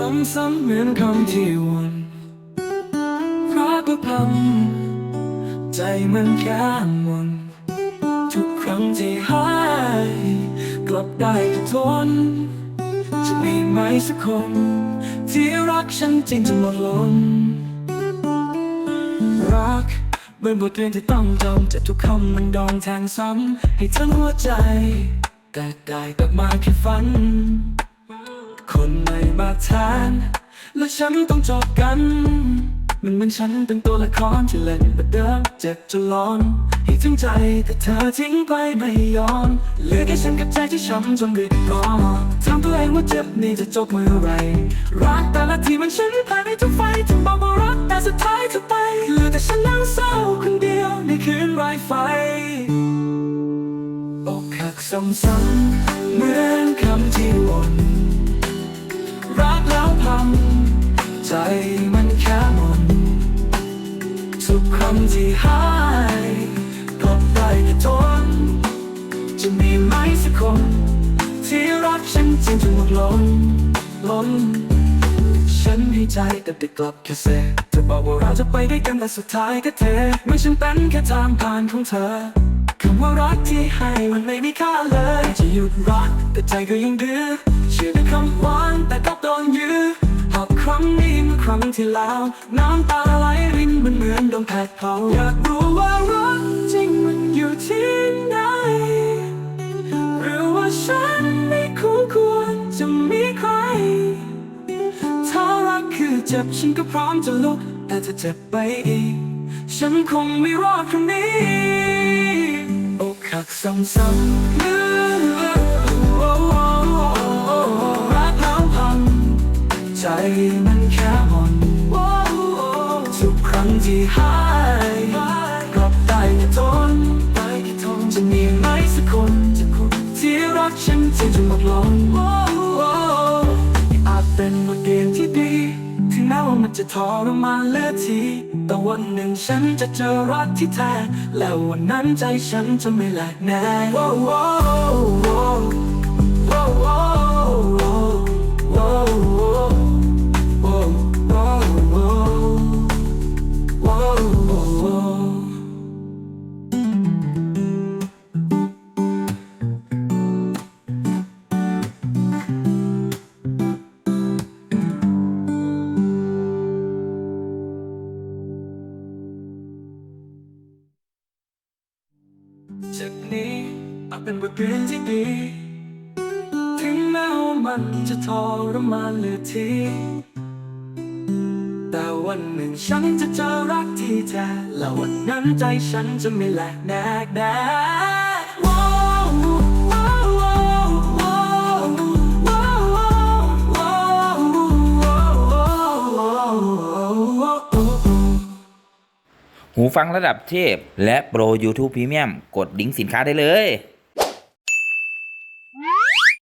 ซ้ำๆเหมือนคำที่วนพรักก็พำใจมันแค่มนทุกครั้งที่หายกลับได้ทนจะมีไหมสักคน ที่รักฉันจริงจนหมดล้นรักเหมือนบทเรียนที่ต้องจำแต่ทุกคำมันดองแทงซ้ำให้ทั้งหัวใจ แต่ได้กลับมาแค่ฝัน ม่มาแทนและฉันต้องจบกัน มันเหมือนฉันเป็นตัวละครที่เล่นแบบเดิมเจ็บจนร้อนให้ถึงใจแต่เธอทิ้งไปไม่ยอมเหลือแค่ฉันกับใจที่ช้ำจนริดร้อนถามตัวเองว่าเจ็บนี้จะจบเมื่อไหรรักแต่ละทีมันฉันผ่านไปทุกไฟถึงบอกว่ารักแต่สุดท้ายเธอไปเหลือแต่ฉันนั่งเศร้าคนเดียวในคืนไร้ไฟอกหักซ้ำๆเหมือนคำที่ำที่หายกลับได้แค่ทนจะมีไหมสักคน ที่รักฉันจริงจนหมดล้นล้นฉันให้ใจแต่ติดกลับแค่เซเธอบอกว่าเราจะไปด้วยกันแต่สุดท้ายก็เทไม่ฉันเป็นแค่ทางผ่านของเธอคำว่ารักที่ให้มันไม่มีค่าเลย จะหยุดรักแต่ใจก็ยังดื้อเชื่อในคำหวานแต่ก็โดนยื้อ รั้งที่แล้ว น้ำตาไหลรินมันเหมือนโดนแผดเผาอยากรู้ว่ารักจริงมันอยู่ที่ไหน หรือว่าฉันไม่คู่ควรจะมีใคร ถ้ารักคือเจ็บฉันก็พร้อมจะลุก แต่ถ้าเจ็บไปอีก ฉันคงไม่รอดครั้งนี้อกหักซ้ำๆเลือ ทุกครั้งที่หายกลับได้แค่ทนไปแค่ทนจะมีไหมสักคนที่รักฉันจริงจนหมดลมอาจเป็นบทเรียนที่ดีถึงแม้ว่ามันจะทรมานเลือทีแต่วันหนึ่งฉันจะเจอรักที่แท้ แล้ววันนั้นใจฉันจะไม่แหลกแน่ จากนี้อาจเป็นบทเรียนที่ดี ถึงแม้ว่ามันจะทรมานเหลือที แต่วันหนึ่งฉันจะเจอรักที่แท้และวันนั้นใจฉันจะไม่แหลกแดกแดก หูฟังระดับเทพ และโปร YouTube Premium กดลิงก์สินค้าได้เลย